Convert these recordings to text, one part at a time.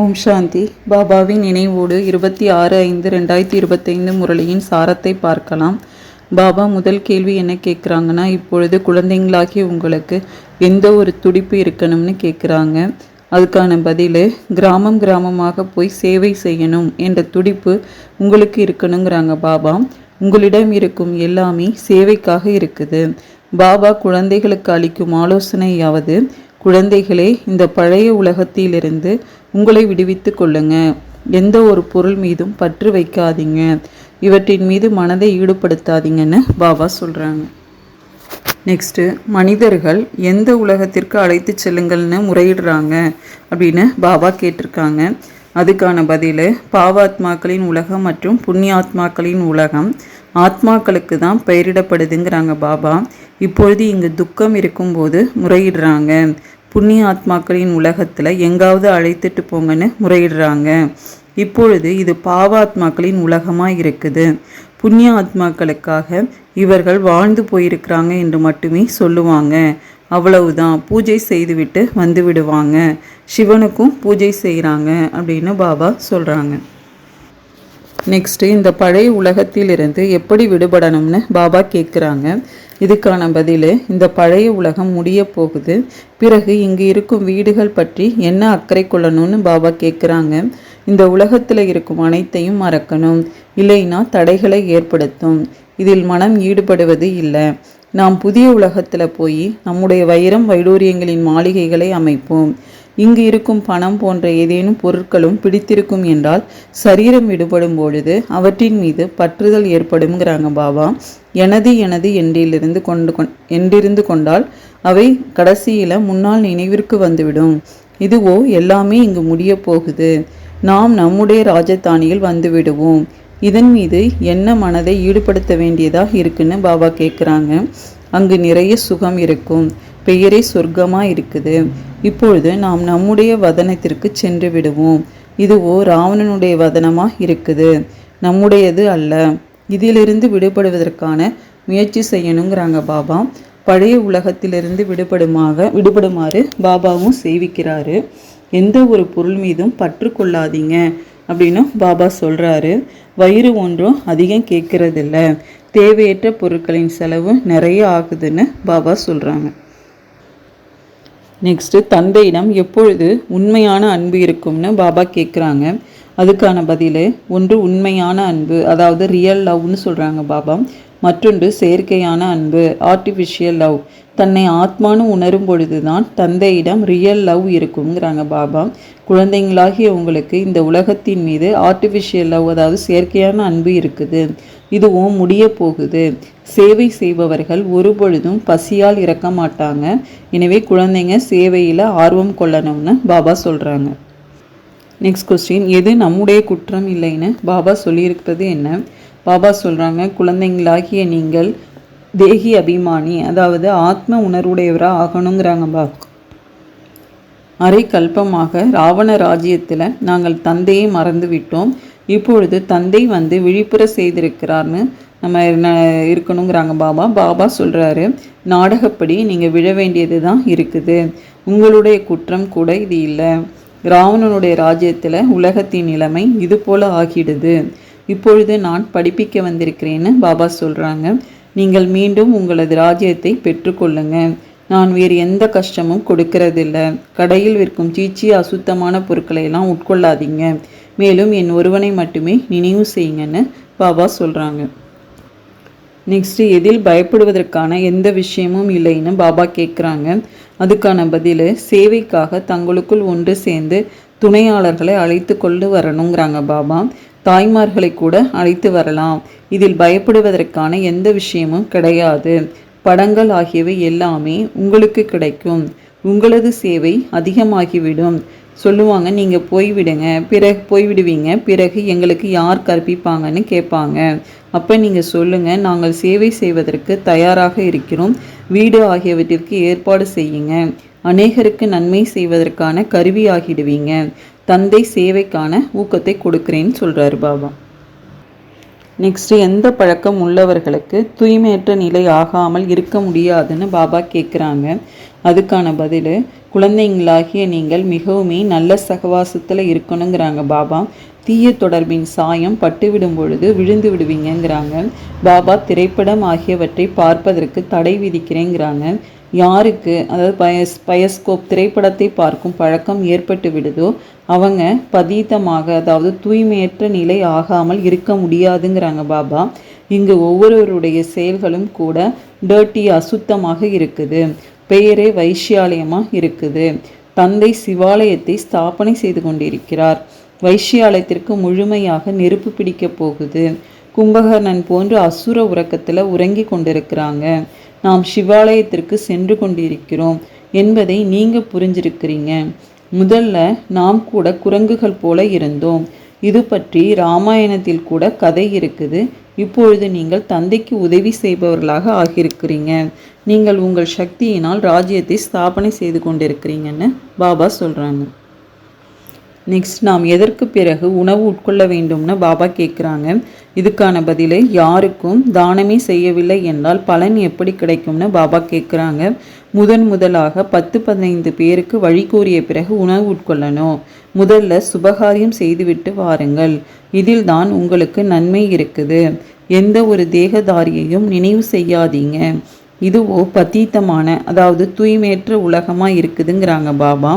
ஓம் சாந்தி. பாபாவின் நினைவோடு இருபத்தி ஆறு ஐந்து ரெண்டாயிரத்தி இருபத்தைந்து முரளியின் சாரத்தை பார்க்கலாம். பாபா முதல் கேள்வி என்ன கேட்குறாங்கன்னா இப்பொழுது குழந்தைங்களாகி உங்களுக்கு எந்த ஒரு துடிப்பு இருக்கணும்னு கேட்குறாங்க அதுக்கான பதில் கிராமம் கிராமமாக போய் சேவை செய்யணும் என்ற துடிப்பு உங்களுக்கு இருக்கணுங்கிறாங்க பாபா. உங்களிடம் இருக்கும் எல்லாமே சேவைக்காக இருக்குது. பாபா குழந்தைகளுக்கு அளிக்கும் ஆலோசனையாவது குழந்தைகளே இந்த பழைய உலகத்திலிருந்து உங்களை விடுவித்து கொள்ளுங்க. எந்த ஒரு பொருள் மீதும் பற்று வைக்காதீங்க. இவற்றின் மீது மனதை ஈடுபடுத்தாதீங்கன்னு பாபா சொல்கிறாங்க நெக்ஸ்ட்டு மனிதர்கள் எந்த உலகத்திற்கு அழைத்து செல்லுங்கள்னு முறையிடுறாங்க அப்படின்னு பாபா கேட்டிருக்காங்க. அதுக்கான பதில் பாவாத்மாக்களின் உலகம் மற்றும் புண்ணியாத்மாக்களின் உலகம் ஆத்மாக்களுக்கு தான் பெயரிடப்படுதுங்கிறாங்க பாபா. இப்பொழுது இங்கு துக்கம் இருக்கும்போது முறையிடுறாங்க. புண்ணிய ஆத்மாக்களின் உலகத்தில் எங்காவது அழைத்துட்டு போங்கன்னு முறையிடுறாங்க. இப்பொழுது இது பாவாத்மாக்களின் உலகமாக இருக்குது. புண்ணிய ஆத்மாக்களுக்காக இவர்கள் வாழ்ந்து போயிருக்கிறாங்க என்று மட்டுமே சொல்லுவாங்க. அவ்வளவுதான். பூஜை செய்துவிட்டு வந்து விடுவாங்க. சிவனுக்கும் பூஜை செய்கிறாங்க அப்படின்னு பாபா சொல்கிறாங்க நெக்ஸ்ட்டு இந்த பழைய உலகத்திலிருந்து எப்படி விடுபடணும்னு பாபா கேட்குறாங்க இதுக்கான பதில் இந்த பழைய உலகம் முடிய போகுது. பிறகு இங்கு இருக்கும் வீடுகள் பற்றி என்ன அக்கறை கொள்ளணும்னு பாபா கேட்குறாங்க இந்த உலகத்தில் இருக்கும் அனைத்தையும் மறக்கணும். இல்லைன்னா தடைகளை ஏற்படுத்தும். இதில் மனம் ஈடுபடுவது இல்லை. நாம் புதிய உலகத்தில் போய் நம்முடைய வைரம் வைடூரியங்களின் மாளிகைகளை அமைப்போம். இங்கு இருக்கும் பணம் போன்ற ஏதேனும் பொருட்களும் பிடித்திருக்கும் என்றால் சரீரம் விடுபடும் பொழுது அவற்றின் மீது பற்றுதல் ஏற்படும்ங்கிறாங்க பாபா. எனது எனது என்றிலிருந்து கொண்டு கொண் என்றிருந்து கொண்டால் அவை கடைசியில் முன்னால் நினைவிற்கு வந்துவிடும். இதுவோ எல்லாமே இங்கு முடிய போகுது. நாம் நம்முடைய ராஜதானியில் வந்து விடுவோம். இதன் மீது என்ன மனதை ஈடுபடுத்த வேண்டியதாக இருக்குன்னு பாபா கேட்குறாங்க அங்கு நிறைய சுகம் இருக்கும். பெயரே சொர்க்கமாக இருக்குது. இப்பொழுது நாம் நம்முடைய வதனத்திற்கு சென்று விடுவோம். இதுவோ ராவணனுடைய வதனமாக இருக்குது. நம்முடையது அல்ல. இதிலிருந்து விடுபடுவதற்கான முயற்சி செய்யணுங்கிறாங்க பாபா. பழைய உலகத்திலிருந்து விடுபடுமாக விடுபடுமாறு பாபாவும் சேவிக்கிறாரு. எந்த ஒரு பொருள் மீதும் பற்று கொள்ளாதீங்க அப்படின்னு பாபா சொல்கிறாரு வயிறு ஒன்றும் அதிகம் கேட்கறதில்ல. தேவையற்ற பொருட்களின் செலவு நிறைய ஆகுதுன்னு பாபா சொல்கிறாங்க நெக்ஸ்ட்டு தந்தையிடம் எப்பொழுது உண்மையான அன்பு இருக்கும்னு பாபா கேட்குறாங்க அதுக்கான பதில் ஒன்று உண்மையான அன்பு அதாவது ரியல் லவ்னு சொல்கிறாங்க பாபா. மற்றொன்று செயற்கையான அன்பு ஆர்டிஃபிஷியல் லவ் தன்னை ஆத்மானு உணரும் பொழுது தான் தந்தையிடம் ரியல் லவ் இருக்குங்கிறாங்க பாபா. குழந்தைங்களாகிய உங்களுக்கு இந்த உலகத்தின் மீது ஆர்டிஃபிஷியல் லவ் அதாவது செயற்கையான அன்பு இருக்குது. இதுவும் முடிய போகுது. சேவை செய்பவர்கள் ஒரு பொழுதும் பசியால் இறக்க மாட்டாங்க. எனவே குழந்தைங்க சேவையில் ஆர்வம் கொள்ளணும்னு பாபா சொல்கிறாங்க நெக்ஸ்ட் கொஸ்டின் எது நம்முடைய குற்றம் இல்லைன்னு பாபா சொல்லியிருப்பது என்ன? பாபா சொல்கிறாங்க குழந்தைங்களாகிய நீங்கள் தேகி அபிமானி அதாவது ஆத்ம உணர்வுடையவராக ஆகணுங்கிறாங்க பா. அரை கல்பமாக ராவண ராஜ்யத்தில் நாங்கள் தந்தையை மறந்து விட்டோம் இப்பொழுது தந்தை வந்து விழிப்புற செய்திருக்கிறார்னு நம்ம இருக்கணுங்கிறாங்க பாபா. பாபா சொல்கிறாரு நாடகப்படி நீங்கள் விழ வேண்டியது தான் இருக்குது. உங்களுடைய குற்றம் கூட இது இல்லை. ராவணனுடைய ராஜ்யத்தில் உலகத்தின் நிலைமை இது போல் ஆகிடுது. இப்பொழுது நான் படிப்பிக்க வந்திருக்கிறேன்னு பாபா சொல்கிறாங்க நீங்கள் மீண்டும் உங்களது ராஜ்யத்தை பெற்றுக்கொள்ளுங்க. நான் வேறு எந்த கஷ்டமும் கொடுக்கறதில்ல. கடையில் விற்கும் சீச்சி அசுத்தமான பொருட்களை எல்லாம் உட்கொள்ளாதீங்க. மேலும் என் ஒருவனை மட்டுமே நினைவு செய்யுங்கன்னு பாபா சொல்கிறாங்க நெக்ஸ்ட்டு எதில் பயப்படுவதற்கான எந்த விஷயமும் இல்லைன்னு பாபா கேட்குறாங்க அதுக்கான பதில் சேவைக்காக தங்களுக்குள் ஒன்று சேர்ந்து துணையாளர்களை அழைத்து கொண்டு வரணுங்கிறாங்க பாபா. தாய்மார்களை கூட அழைத்து வரலாம். இதில் பயப்படுவதற்கான எந்த விஷயமும் கிடையாது. படங்கள் ஆகியவை எல்லாமே உங்களுக்கு கிடைக்கும். உங்களது சேவை அதிகமாகிவிடும். சொல்லுவாங்க நீங்கள் போய்விடுங்க பிறகு போய்விடுவீங்க பிறகு எங்களுக்கு யார் கற்பிப்பாங்கன்னு கேட்பாங்க. அப்போ நீங்கள் சொல்லுங்கள் நாங்கள் சேவை செய்வதற்கு தயாராக இருக்கிறோம். வீடு ஆகியவற்றிற்கு ஏற்பாடு செய்யுங்க. அநேகருக்கு நன்மை செய்வதற்கான கருவி ஆகிடுவீங்க. தந்தை சேவைக்கான ஊக்கத்தை கொடுக்குறேன்னு சொல்கிறாரு பாபா. நெக்ஸ்ட் எந்த பழக்கம் உள்ளவர்களுக்கு தூய்மையற்ற நிலை ஆகாமல் இருக்க முடியாதுன்னு பாபா கேட்குறாங்க அதுக்கான பதில் குழந்தைங்களாகிய நீங்கள் மிகவுமே நல்ல சகவாசத்தில் இருக்கணுங்கிறாங்க பாபா. தீய தொடர்பின் சாயம் பட்டுவிடும் பொழுது விழுந்து விடுவீங்கங்கிறாங்க. பாபா திரைப்படம் ஆகியவற்றை பார்ப்பதற்கு தடை விதிக்கிறேங்கிறாங்க. யாருக்கு? அதாவது பயஸ் பயஸ்கோப் திரைப்படத்தை பார்க்கும் பழக்கம் ஏற்பட்டு விடுதோ அவங்க பதீதமாக அதாவது தூய்மையற்ற நிலை ஆகாமல் இருக்க முடியாதுங்கிறாங்க பாபா. இங்கு ஒவ்வொருவருடைய செயல்களும் கூட டர்ட்டி அசுத்தமாக இருக்குது. பெயரே வைஷ்யாலயமாக இருக்குது. தந்தை சிவாலயத்தை ஸ்தாபனை செய்து கொண்டிருக்கிறார். வைஷ்யாலயத்திற்கு முழுமையாக நெருப்பு பிடிக்கப் போகுது. கும்பகர்ணன் போன்று அசுர உறக்கத்தில் உறங்கி கொண்டிருக்கிறாங்க. நாம் சிவாலயத்திற்கு சென்று கொண்டிருக்கிறோம் என்பதை நீங்கள் புரிஞ்சிருக்கிறீங்க. முதல்ல நாம் கூட குரங்குகள் போல இருந்தோம். இது பற்றி ராமாயணத்தில் கூட கதை இருக்குது. இப்பொழுது நீங்கள் தந்தைக்கு உதவி செய்பவர்களாக ஆகியிருக்கிறீங்க. நீங்கள் உங்கள் சக்தியினால் ராஜ்யத்தை ஸ்தாபனை செய்து கொண்டிருக்கிறீங்கன்னு பாபா சொல்கிறாங்க நெக்ஸ்ட் நாம் எதற்கு பிறகு உணவு உட்கொள்ள வேண்டும்னு பாபா கேட்குறாங்க. இதுக்கான பதிலை யாருக்கும் தானமே செய்யவில்லை என்றால் பலன் எப்படி கிடைக்கும்னு பாபா கேட்குறாங்க. முதன் முதலாக பத்து பதினைந்து பேருக்கு வழி கூறிய பிறகு உணவு உட்கொள்ளணும். முதல்ல சுபகாரியம் செய்துவிட்டு வாருங்கள். இதில் தான் உங்களுக்கு நன்மை இருக்குது. எந்த ஒரு தேகதாரியையும் நினைவு செய்யாதீங்க. இதுவோ பத்தீத்தமான அதாவது தூய்மையற்ற உலகமாக இருக்குதுங்கிறாங்க பாபா.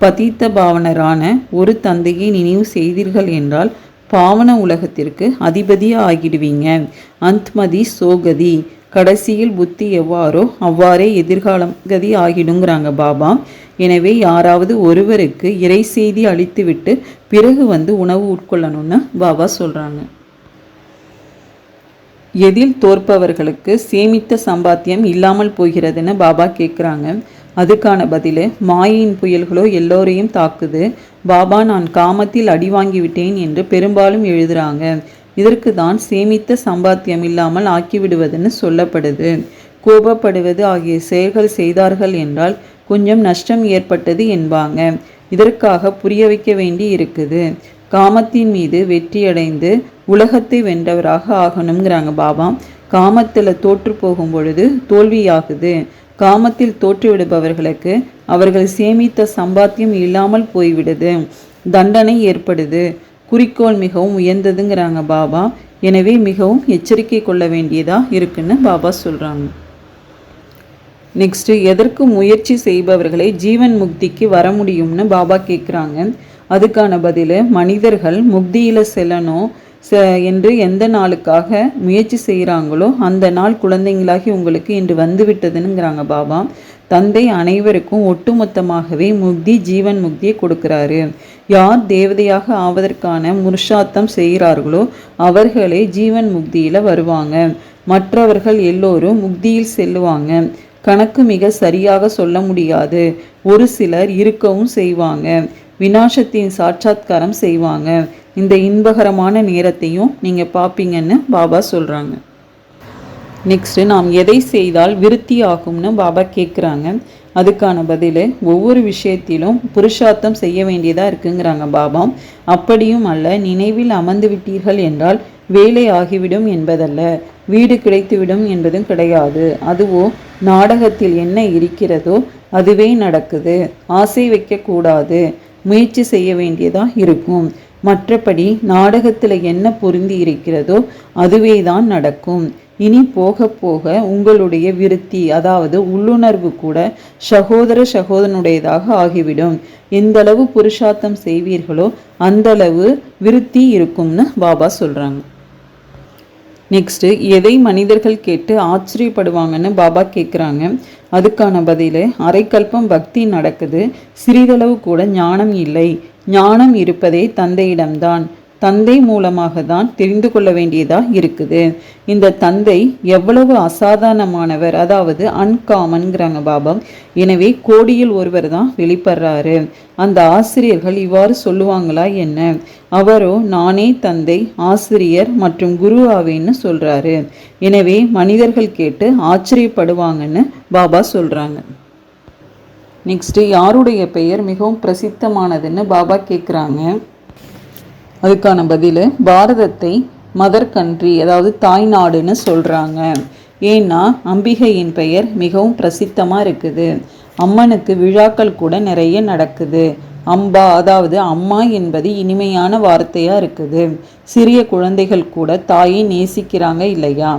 பதித்த பாவனரான ஒரு தந்தையை நினைவு செய்தீர்கள் என்றால் பாவன உலகத்திற்கு அதிபதியாக ஆகிடுவீங்க. அந்த்மதி சோகதி. கடைசியில் புத்தி எவ்வாறோ அவ்வாறே எதிர்காலம் கதி ஆகிடுங்கிறாங்க பாபா. எனவே யாராவது ஒருவருக்கு இறை செய்தி அளித்துவிட்டு பிறகு வந்து உணவு உட்கொள்ளணும்னு பாபா சொல்கிறாங்க எதில் தோற்பவர்களுக்கு சேமித்த சம்பாத்தியம் இல்லாமல் போகிறதுன்னு பாபா கேட்குறாங்க அதுக்கான பதில் மாயின் புயல்களோ எல்லோரையும் தாக்குது. பாபா நான் காமத்தில் அடி வாங்கிவிட்டேன் என்று பெரும்பாலும் எழுதுறாங்க. இதற்கு தான் சேமித்த சம்பாத்தியம் இல்லாமல் ஆக்கிவிடுவதுன்னு சொல்லப்படுது. கோபப்படுவது ஆகிய செயல்கள் செய்தார்கள் என்றால் கொஞ்சம் நஷ்டம் ஏற்பட்டது என்பாங்க. இதற்காக புரிய வைக்க வேண்டி இருக்குது. காமத்தின் மீது வெற்றியடைந்து உலகத்தை வென்றவராக ஆகணுங்கிறாங்க பாபா. காமத்தில் தோற்று போகும் பொழுது தோல்வியாகுது. காமத்தில் தோற்றுவிடுபவர்களுக்கு அவர்கள் சேமித்த சம்பாத்தியம் இல்லாமல் போய்விடுது. தண்டனை ஏற்படுது. குறிக்கோள் மிகவும் உயர்ந்ததுங்கிறாங்க பாபா. எனவே மிகவும் எச்சரிக்கை கொள்ள வேண்டியதாக இருக்குன்னு பாபா சொல்கிறாங்க நெக்ஸ்ட்டு எதற்கு முயற்சி செய்பவர்களை ஜீவன் முக்திக்கு வர முடியும்னு பாபா கேட்குறாங்க அதுக்கான பதில் மனிதர்கள் முக்தியில் செல்லணும் என்று எந்த நாளுக்காக முயற்சி செய்கிறாங்களோ அந்த நாள் குழந்தைங்களாகி உங்களுக்கு இன்று வந்துவிட்டதுங்கிறாங்க பாபா. தந்தை அனைவருக்கும் ஒட்டுமொத்தமாகவே முக்தி ஜீவன் முக்தியை கொடுக்கிறாரு. யார் தேவதையாக ஆவதற்கான முருஷாத்தம் செய்கிறார்களோ அவர்களே ஜீவன் முக்தியில் வருவாங்க. மற்றவர்கள் எல்லோரும் முக்தியில் செல்லுவாங்க. கணக்கு மிக சரியாக சொல்ல முடியாது. ஒரு சிலர் இருக்கவும் செய்வாங்க. வினாசத்தின் சாட்சாத்காரம் செய்வாங்க. இந்த இன்பகரமான நேரத்தையும் நீங்கள் பார்ப்பீங்கன்னு பாபா சொல்கிறாங்க நெக்ஸ்ட்டு நாம் எதை செய்தால் விருத்தி ஆகும்னு பாபா கேட்குறாங்க அதுக்கான பதில் ஒவ்வொரு விஷயத்திலும் புருஷார்த்தம் செய்ய வேண்டியதாக இருக்குங்கிறாங்க பாபா. அப்படியும் அல்ல நினைவில் அமர்ந்து விட்டீர்கள் என்றால் வேலை ஆகிவிடும் என்பதல்ல. வீடு கிடைத்துவிடும் என்பதும் கிடையாது. அதுவோ நாடகத்தில் என்ன இருக்கிறதோ அதுவே நடக்குது. ஆசை வைக்கக்கூடாது. முயற்சி செய்ய வேண்டியதாக இருக்கும். மற்றபடி நாடகத்தில் என்ன பொருந்தி இருக்கிறதோ அதுவே தான் நடக்கும். இனி போக போக உங்களுடைய விருத்தி அதாவது உள்ளுணர்வு கூட சகோதர சகோதரனுடையதாக ஆகிவிடும். எந்தளவு புருஷார்த்தம் செய்வீர்களோ அந்தளவு விருத்தி இருக்கும்னு பாபா சொல்கிறாங்க நெக்ஸ்ட்டு எதை மனிதர்கள் கேட்டு ஆச்சரியப்படுவாங்கன்னு பாபா கேட்குறாங்க அதுக்கான பதில் அரைக்கல்பம் பக்தி நடக்குது. சிறிதளவு கூட ஞானம் இல்லை. ஞானம் இருப்பதே தந்தையிடம்தான். தந்தை மூலமாக தான் தெரிந்து கொள்ள வேண்டியதாக இருக்குது. இந்த தந்தை எவ்வளவு அசாதாரணமானவர் அதாவது அன்காமன்கிறாங்க பாபா. எனவே கோடியில் ஒருவர் தான் வெளிப்படுறாரு. அந்த ஆசிரியர்கள் இவ்வாறு சொல்லுவாங்களா என்ன? அவரோ நானே தந்தை ஆசிரியர் மற்றும் குரு ஆவேன்னு சொல்கிறாரு எனவே மனிதர்கள் கேட்டு ஆச்சரியப்படுவாங்கன்னு பாபா சொல்கிறாங்க நெக்ஸ்ட்டு யாருடைய பெயர் மிகவும் பிரசித்தமானதுன்னு பாபா கேட்குறாங்க அதுக்கான பதில் பாரதத்தை மதர் கண்ட்ரி அதாவது தாய்நாடுன்னு சொல்கிறாங்க ஏன்னா அம்பிகையின் பெயர் மிகவும் பிரசித்தமாக இருக்குது. அம்மனுக்கு விழாக்கள் கூட நிறைய நடக்குது. அம்பா அதாவது அம்மா என்பது இனிமையான வார்த்தையாக இருக்குது. சிறிய குழந்தைகள் கூட தாயை நேசிக்கிறாங்க இல்லையா?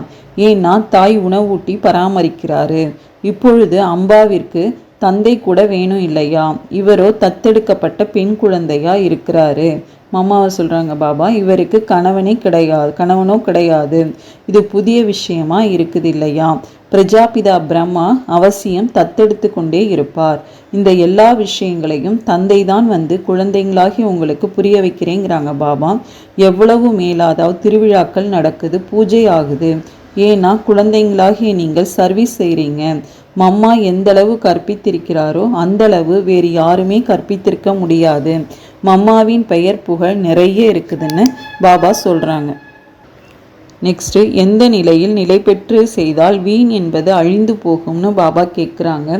ஏன்னா தாய் உணவூட்டி பராமரிக்கிறாரு. இப்பொழுது அம்பாவிற்கு தந்தை கூட வேணும் இல்லையா? இவரோ தத்தெடுக்கப்பட்ட பெண் குழந்தையா இருக்கிறாரு. மாமாவை சொல்கிறாங்க பாபா இவருக்கு கணவனே கிடையாது கணவனோ கிடையாது. இது புதிய விஷயமா இருக்குது இல்லையா? பிரஜாபிதா பிரம்மா அவசியம் தத்தெடுத்து கொண்டே இருப்பார். இந்த எல்லா விஷயங்களையும் தந்தை தான் வந்து குழந்தைங்களாகி உங்களுக்கு புரிய வைக்கிறேங்கிறாங்க பாபா. எவ்வளவு மேலாதாவது திருவிழாக்கள் நடக்குது பூஜை ஆகுது. ஏன்னா குழந்தைங்களாகிய நீங்கள் சர்வீஸ் செய்கிறீங்க மம்மா எந்த அளவு கற்பித்திருக்கிறாரோ அந்த அளவு வேறு யாருமே கற்பித்திருக்க முடியாது. மம்மாவின் பெயர் புகழ் நிறைய இருக்குதுன்னு பாபா சொல்றாங்க. நெக்ஸ்ட்டு எந்த நிலையில் நிலை பெற்று செய்தால் வீண் என்பது அழிந்து போகும்னு பாபா கேட்குறாங்க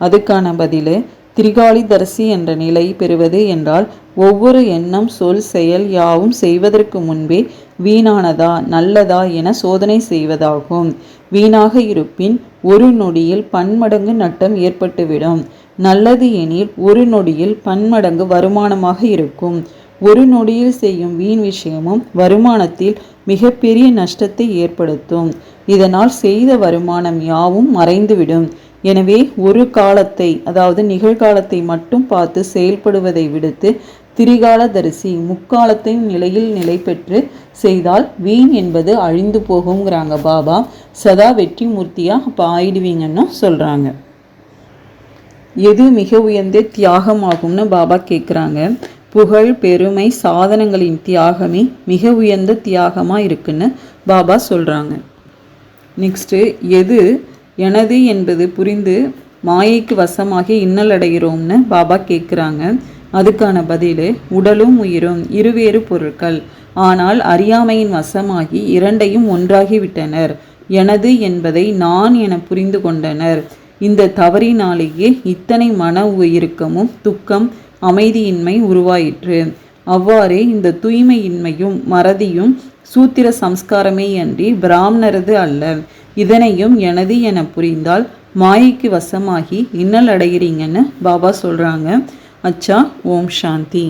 அதுக்கான பதில் திரிகாலிதரிசி என்ற நிலை பெறுவது என்றால் ஒவ்வொரு எண்ணம் சொல் செயல் யாவும் செய்வதற்கு முன்பே வீணானதா நல்லதா என சோதனை செய்வதாகும். வீணாக இருப்பின் ஒரு நொடியில் பன்மடங்கு நட்டம் ஏற்பட்டுவிடும். நல்லது எனில் ஒரு நொடியில் பன்மடங்கு வருமானமாக இருக்கும். ஒரு நொடியில் செய்யும் வீண் விஷயமும் வருமானத்தில் மிகப்பெரிய நஷ்டத்தை ஏற்படுத்தும். இதனால் செய்த வருமானம் யாவும் மறைந்துவிடும். எனவே ஒரு காலத்தை அதாவது நிகழ்காலத்தை மட்டும் பார்த்து செயல்படுவதை விடுத்து திரிகாலதரிசி முக்காலத்தின் நிலையில் நிலை பெற்று செய்தால் வீண் என்பது அழிந்து போகுங்கிறாங்க பாபா. சதா வெற்றி மூர்த்தியா? அப்போ ஆயிடுவீங்கன்னு சொல்றாங்க. எது மிக உயர்ந்த தியாகமாகும்னு பாபா கேட்குறாங்க புகழ் பெருமை சாதனங்களின் தியாகமே மிக உயர்ந்த தியாகமாக இருக்குன்னு பாபா சொல்கிறாங்க நெக்ஸ்ட்டு எது எனது என்பது புரிந்து மாயைக்கு வசமாகி இன்னல் அடைகிறோம்னு பாபா கேட்குறாங்க அதுக்கான பதில் உடலும் உயிரும் இருவேறு பொருட்கள். ஆனால் அறியாமையின் வசமாகி இரண்டையும் ஒன்றாகிவிட்டனர். எனது என்பதை நான் என புரிந்து கொண்டனர். இந்த தவறினாலேயே இத்தனை மன உயிருக்கமும் துக்கம் அமைதியின்மை உருவாயிற்று. அவ்வாறே இந்த தூய்மையின்மையும் மறதியும் சூத்திர சம்ஸ்காரமே அன்றி பிராமணரது அல்ல. இதனையும் எனது என புரிந்தால் மாயைக்கு வசமாகி இன்னல் அடைகிறீங்கன்னு பாபா சொல்கிறாங்க அச்சா ஓம் சாந்தி